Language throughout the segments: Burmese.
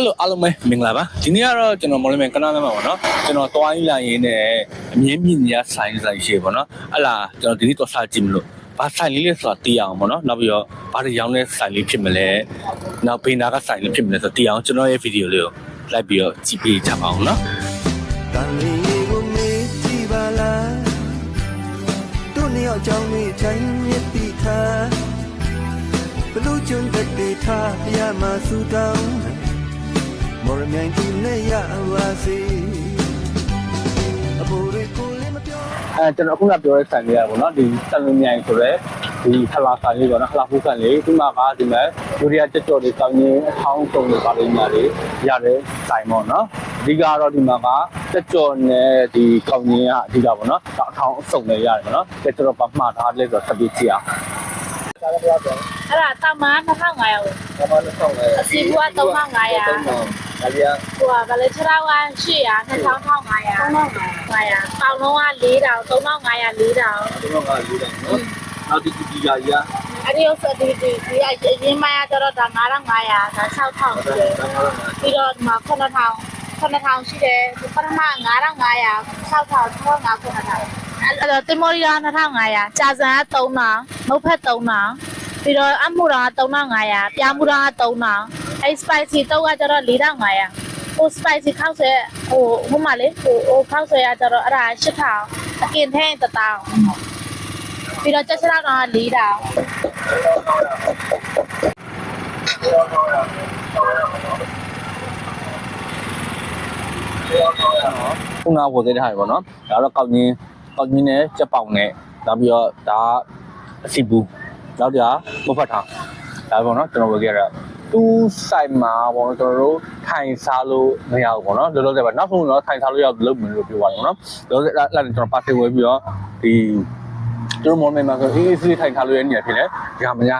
ဟယ်လိုအားလုံးပဲမင်္ဂလာပါဒီနေ့ကတော့ကျွန်တော်မော်လမြိုင်ကနားလမ်းမှာပေါ့နော်ကျွန်တော်တွားရင်းလာရင်းနဲ့အမြင့်မြင့်ညာဆိုင်ဆိုင်ရှိပေါ့နော်အဲ့လာကျွန်တော်ဒီနေ့တော့စားကြည့်မလို့ဘာဆိုင်လေးလဲဆိုတာသိအောင်ပေါ့နော်နောက်ပြီးတော့ဘာတွေရောင်းလဲဆိုင်လေးဖြစ်မလဲနောက်ဘေးနာကဆိုင်လေးဖြစ်မလဲဆိုတော့သိအောင်ကျွန်တော်ရဲ့ဗီဒီယိုလေးကိုလိုက်ပြီးတော့ကြည့်ပေးကြပါအောင်နော်တန်လေးကိုမေးကြည့်ပါလားတို့နှစ်ယောက်ကြောင့်နေတိုင်းမြစ်တိထားဘလူးကျွန်းတက်တေထားရမဆူတောင်း မော်ရမြိုင်သူနဲ့ရပါစေအပေါ်တွေကိုလည်းမပြောအဲကျွန်တော်အခုနပြောတဲ့ဆိုင်လေးရပေါ့နော်ဒီစံလူမြိုင်ဆိုရဲဒီဟလာဆိုင်လေးပေါ့နော်ဟလာဖူးဆိုင်လေးဒီမှာကဒီမဲ့လူတွေကကြက်ကြော်တွေကောင်းရင်အထောင်းစုံတွေပါလိမ့်များတွေရတဲ့ဆိုင်ပေါ့နော်အဓိကတော့ဒီမှာကကြက်ကြော်နဲ့ဒီကောင်းရင်ကအဓိကပေါ့နော်အထောင်းအစုံတွေရတယ်ပေါ့နော်ကြက်ကြော်တော့ပတ်မှားထားလဲဆိုတော့စပီးကြည့်အောင်စားရပါတော့အဲ့ဒါတောင်မ2500ကိုဘာမှမဆောင်လဲအစီဘူးက3500 ဒါလေးကဟိုကဗလေချရာဝမ်း800 2500 3500ပေါင်လုံးက4000 3500 4000ဒီတော့ကလေးတယ်နော်နောက်ဒီဒီရာကြီးကအဲ့ဒီဥစ္စာဒီဒီဒီအရင်မှကျတော့ဒါ9500ဒါ6000ရှိတယ်ပြီးတော့ဒီမှာ9000 9000ရှိတယ်ပထမ9500 6000 6500 9000အဲ့တော့တင်မောရီယာ2500ကြာစံက3000မုတ်ဖက်3000ပြီးတော့အမှုရာ3500ပြားမှုရာ3000 အဲ့ spicy တော့ကကျတော့4500ဟို spicy ခောက်ဆွဲဟိုဟိုမှာလေဟိုဟိုခောက်ဆွဲကကျတော့အဲ့ဒါ8000အကင်ထဲ1000ပြီးတော့ချက်ချလောက်တော့4000ခုနဝယ်သေးတဲ့ဟာတွေပေါ့နော်ဒါတော့ကောက်ညင်းကောက်ညင်းနဲ့ကြက်ပေါင်နဲ့နောက်ပြီးတော့ဒါအစီဘူးနောက်ကြမဖတ်ထားဒါပေါ့နော်ကျွန်တော်ဝယ်ခဲ့ရတာ တူးဆိုင်မှာပေါ့နော်ကျွန်တော်တို့ထိုင်စားလို့မရဘူးပေါ့နော်လောလောဆယ်ပဲနောက်ဆုံးတော့ထိုင်စားလို့ရလို့မလို့ပြောပါတော့နော်လောလောဆယ်အဲ့ဒါကျွန်တော်ပါစေဝယ်ပြီးတော့ဒီကျွန်တော်မော်မယ်မှာဆိုအေးအေးဆေးထိုင်စားလို့ရနေရဖြစ်တယ်ဒါမှမရ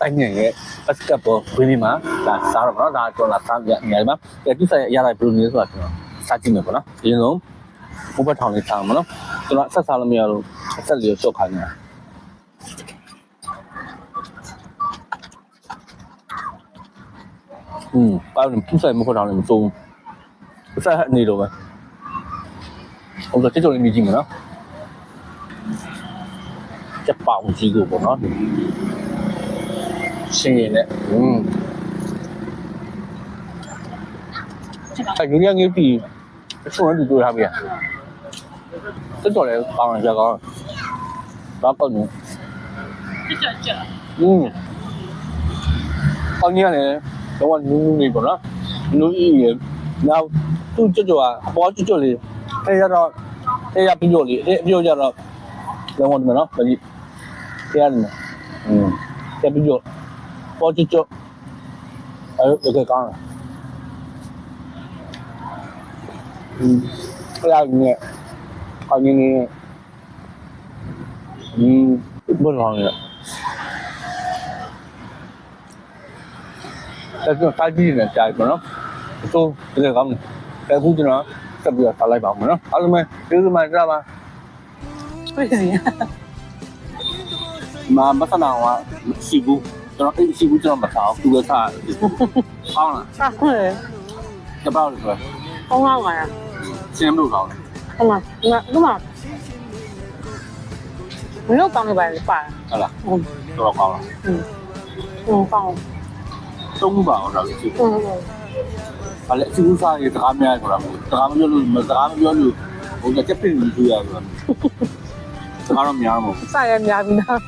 တိုင်းငယ်ရဲ့ပတ်ကပ်ပေါ်ဝင်းဒီမှာဒါစားတော့နော်ဒါကျွန်တော်လာစားပြနေရာမှာဒီတူးဆိုင်ရရတာဘယ်လိုလဲဆိုတာကျွန်တော်စားကြည့်မယ်ပေါ့နော်အရင်ဆုံးဘုဘထောင်လေးစားမှာနော်ကျွန်တော်ဆက်စားလို့မရလို့ဆက်လေးရှော့ခိုင်းနေတာ 嗯，把你不晒没喝汤，你们中，不晒那种呗。我说这种人没进门啊，这包鸡肉不呢？新鲜的，嗯。它有点牛逼，熟人就对它呗。这做的八万加高，八高牛。嗯，哦，你看嘞。 လဲပေါင်ရကြကောင်းဘာပေါ့နော် ချက်ချက် อืมအောင်ကြီးကလည်းတော့နူးနူးလေးပေါ့နော်နူးကြီးရနောက်သူ့ကြွကြွအပေါ်ကြွကြွလေးအဲရတော့အဲရပြို့လေးအဲပြို့ကြတော့လုံးဝဒီမှာနော်ဗကြီးတရားနေอืมအဲပြို့ပေါ်ကြွကြွအဲဒါကကောင်းတယ်อืมအဲ့ဒါနဲ့အောင်ကြီးနေอืมဘယ်လိုလဲ အဲ့တော့စားကြည့်နေကြတယ်ပေါ့နော်အစိုးဒီကောင်းတယ်အခုကျွန်တော်ဆက်ပြီးတော့စားလိုက်ပါမယ်နော်အားလုံးပဲကျေးဇူးမှကြပါတွေ့တယ်မာမဆနာကစီဘူးကျွန်တော်အဲ့စီဘူးကျွန်တော်မစားဘူးသူကစားဟောင်းလားစားခွင့်တပောက်လို့ဆို3500ရှင်းမလို့ကောင်းတယ်ဟိုမှာဒီမှာဒီမှာမင်းတို့တောင်းနေပါလေပါဟုတ်လားဟုတ်တော်တော်ကောင်းလားอืมဟုတ်ကောင်း သုံးပါအောင်တော့စီဘူးဟုတ်ဟုတ်ဘာလဲစီဘူးစားရင်စကားများဆိုတာမဟုတ်စကားမပြောလို့စကားမပြောလို့ဟိုကချက်ပြင်းလို့ပြောရဆိုတာစကားတော့များမှာစားရများပြီနော်